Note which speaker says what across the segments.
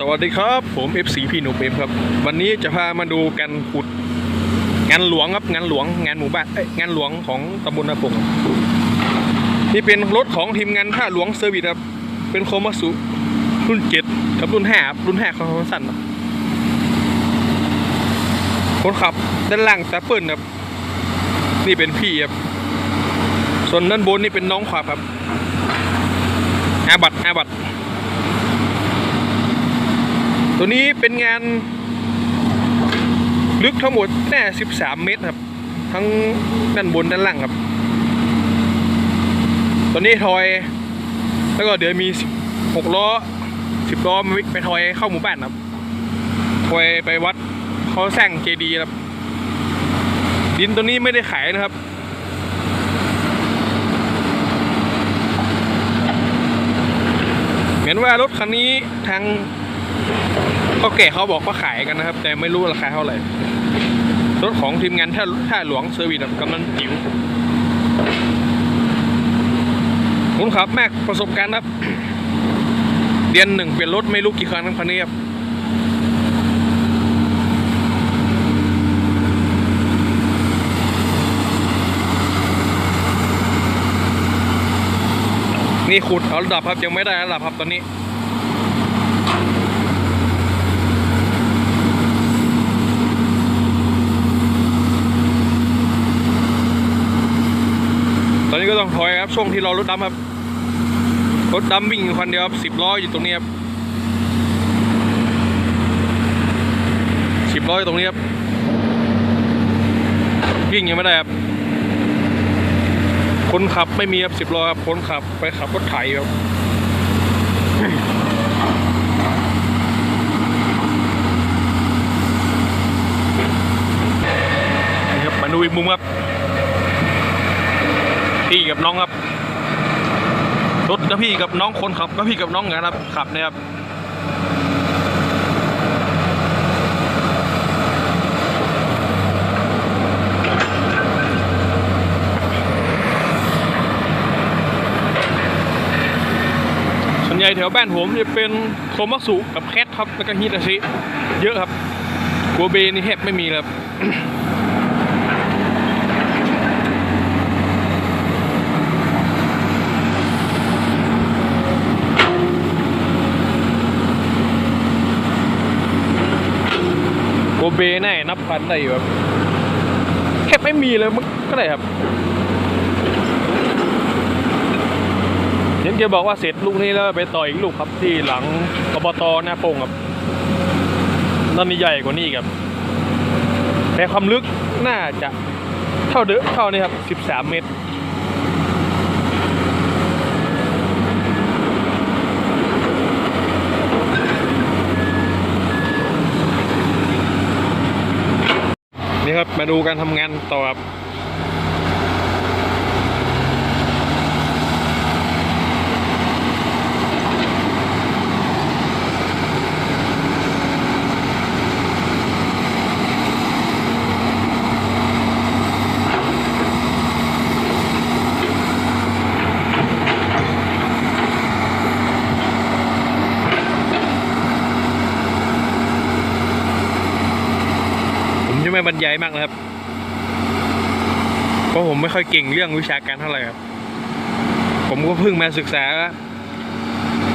Speaker 1: สวัสดีครับ ผม FC พี่หนุ่มเอ็มครับ วันนี้จะพามาดูกันขุด งานหลวงครับงานหลวงงานหมู่บ้านเอ้ยงานหลวงของตำบลนาปงนี่เป็นรถของทีมงานท่าหลวงเซอร์วิสครับเป็นโคมาสุรุ่นเจ็ดกับรุ่นห้ารุ่นห้าเขาสั้นครับคนขับด้านล่างตาเปิลครับนี่เป็นพี่ครับส่วนด้านบนนี่เป็นน้องขับครับอาบัตอาบัต ตัวนี้เป็นงานลึกทั้งหมดแน่13 เมตรครับ ทั้งด้านบนด้านล่างครับตัวนี้ทอย แล้วก็เดี๋ยวมี 6 ล้อ 10 ล้อมไปทอยเข้าหมู่บ้านครับ ทอยไปวัดเขาสร้างเจดีย์ครับ ดินตัวนี้ไม่ได้ขายนะครับเหมือนว่ารถคันนี้ทาง ก็แก่เขาบอกว่าขายกันนะครับ แต่ไม่รู้ราคาเท่าไหร่ รถของทีมงานท่าท่าหลวงเซอร์วิสแบบกำนันจิ๋วคุณครับแม็กประสบการณ์ครับ เดือนหนึ่งเปลี่ยนรถไม่รู้กี่ครั้งทั้งพันนี้ครับนี่ขุดเอาระดับครับยังไม่ได้ระดับครับตอนนี้ อนนี้ก็ต้องถอยครับช่วงที่เรารถดำครับ รถดำวิ่งอยู่คันเดียวครับสิบล้ออยู่ตรงนี้ครับสิบล้ออยู่ตรงนี้ครับวิ่งยังไม่ได้ครับคนขับไม่มีครับสิบล้อครับคนขับไปขับรถไถครับนี่ครับมาดูอีกมุมครับ พี่กับน้องครับรถก็พี่กับน้องคนขับก็พี่กับน้องกันครับขับนะครับส่วนใหญ่แถวบ้านผมจะเป็นโคมักสุกับแคทครับแล้วก็ฮิตาชิเยอะครับกัวเบนี่แทบไม่มีเลยครับ เบแน่นับพันได้อยู่ครับแค่ไม่มีเลยมันก็ได้ครับเห็นแกบอกว่าเสร็จลูกนี้แล้วไปต่ออีกลูกครับที่หลังอบตหน้าโป่งครับนั่นนี่ใหญ่กว่านี้ครับ แต่ความลึกน่าจะเท่าเดิมเท่านี้ครับ 13 เมตร ครับ มาดูการทำงานต่อครับ ผมจะไม่มากนะครับ เพราะผมไม่ค่อยเก่งเรื่องวิชาการเท่าไหร่ครับ ผมก็เพิ่งมาศึกษา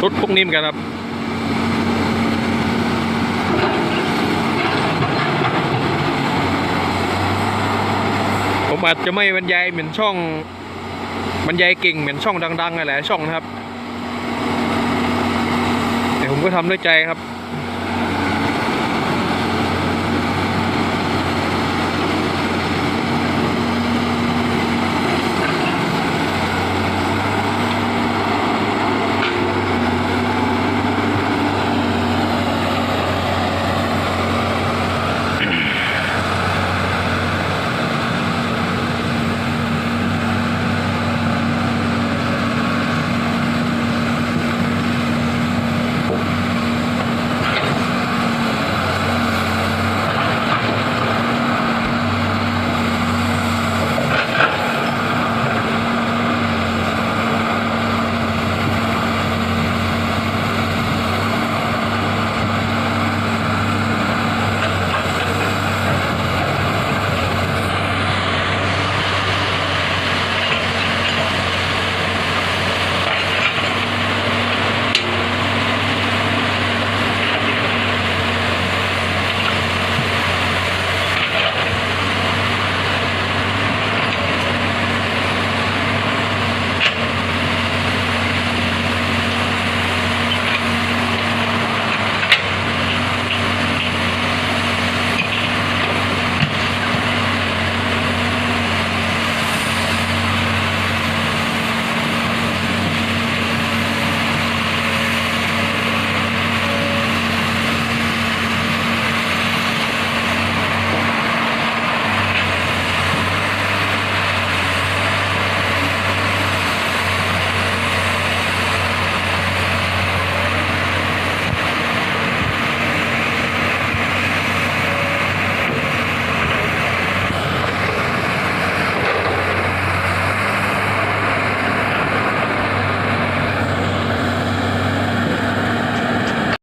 Speaker 1: รถพวกนี้เหมือนกันครับผมอาจจะไม่บรรยายเหมือนช่องบรรยายเก่งเหมือนช่องดังๆหลายๆช่องนะครับ แต่ผมก็ทำด้วยใจครับ